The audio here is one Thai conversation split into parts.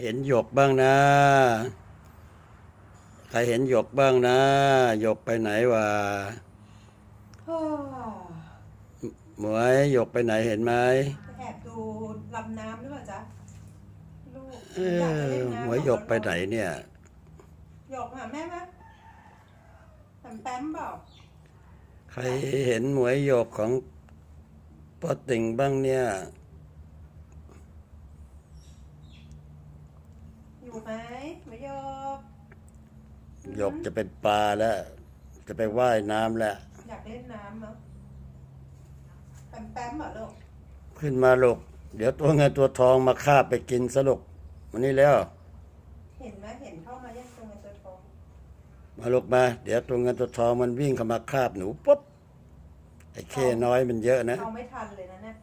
เห็นหยกบ้างนะใครเห็นหยกบ้างนะ หยกไปไหนวะฮ่าหมวยหยกไปไหนเห็นไหมแอบดูลำน้ำหรือเปล่าจ๊ะลูกเออยากจะอเล่นน้ำหมวยหยกไปไหนเนี่ย หยกหาแม่ไหมแปมแป๊มเปล่าใครเห็นหมวยหยกของป้าติ่งบ้างเนี่ย อยู่ไหมหมวยหยกหยกจะเป็นปลาแล้ว จะไปว่ายน้ำแล้ว อยากเล่นน้ำมั้งแปมแป๊มเหรอลูกขึ้นมาลูกเดี๋ยวตัวเงินตัวทองมาคาบไปกินสลุกวันนี้แล้ว เห็นไหมเห็นเข้ามาแยกตรงในตัวทองมาลูกมา เดี๋ยวตัวเงินตัวทองมันวิ่งเข้ามาคาบหนูปุ๊บไอ้เคน้อยมันเยอะนะ เอาไม่ทันเลยนะเนี่ย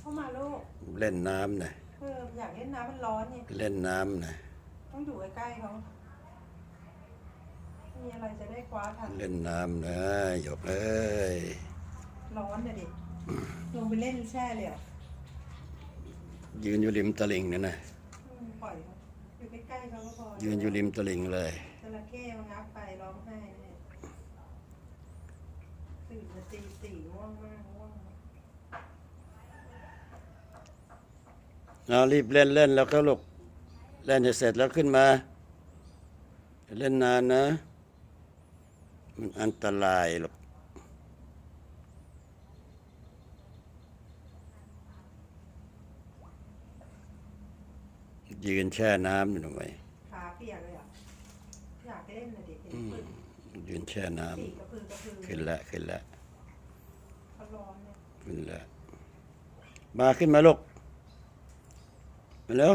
เข้า มาลูกเล่นน้ำหน่อยเอออยากเล่นน้ำมันร้อนเนี่ยเล่นน้ำหน่อยต้องอยู่ใกล้ๆเขามีอะไรจะได้คว้าทันเล่นน้ำนะหยกเอ้ยร้อนน่ะดิลงไปเล่นแช่เลยเหรอยืนอยู่ริมตลิ่งนั่นนะอืมปล่อยเขาอยู่ใกล้ๆเขาก็พอยืนอยู่ริมตลิ่งเลย จระเข้มางับไปร้องไห้เนี่ยตื่นมาตีสี่ง่วงมากง่วงมาก เอารีบเล่นเล่นแล้วก็ลูกเล่นจะเสร็จแล้วขึ้นมาอย่าเล่นนานนะ มันอันตรายหรอกยืนแช่น้ำอยู่หน่อยขาเปียกเลยเหรอะอยากเล่นน่ะดิเห็นปึกยืนแช่น้สี่กระพือกระพือำขึ้นแล้วขึ้นแล้วเขาร้อนเนี่ยขึ้นแล้วมาขึ้นมาลูก มาเร็ว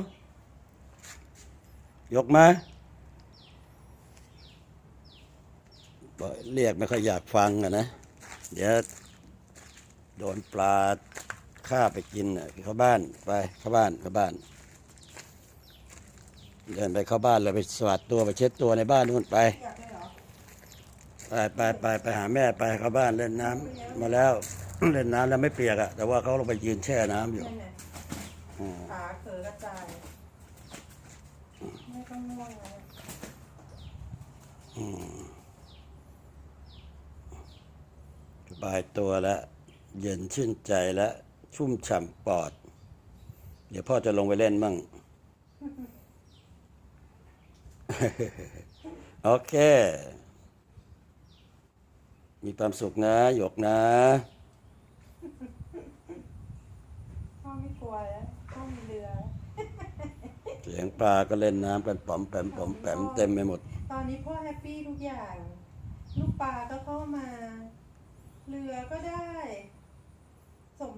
ยกมาเรียกไม่ค่อยอยากฟังอะนะ เดี๋ยวโดนปลาฆ่าไปกินอะเข้าบ้านไปเข้าบ้านเข้าบ้าน เดินไปเข้าบ้านเลยไปสวัสดตัวไปเช็ดตัวในบ้านนู่นไปไปไปไปไปหาแม่ไปเข้าบ้านเล่นน้ำมาแล้วเล่นน้ำแล้วไม่เปียกอะแต่ว่าเขาลงไปยืนแช่น้ำอยู่ ขาเขือกระจาย ไม่ต้องง่วงแล้วสบายตัวแล้ว เย็นชื่นใจแล้ว ชุ่มฉ่ำปอด เดี๋ยวพ่อจะลงไปเล่นมั่ง โอเค มีความสุขนะ หยกนะ พ่อไม่กลัวแล้ว พ่อมีเรือ เสียงปลาก็เล่นน้ำกันป๋อมแปมป๋อมแปมเต็มไปหมด ตอนนี้พ่อแฮปปี้ทุกอย่าง ลูกปลาก็เข้ามา เรือก็ได้ สม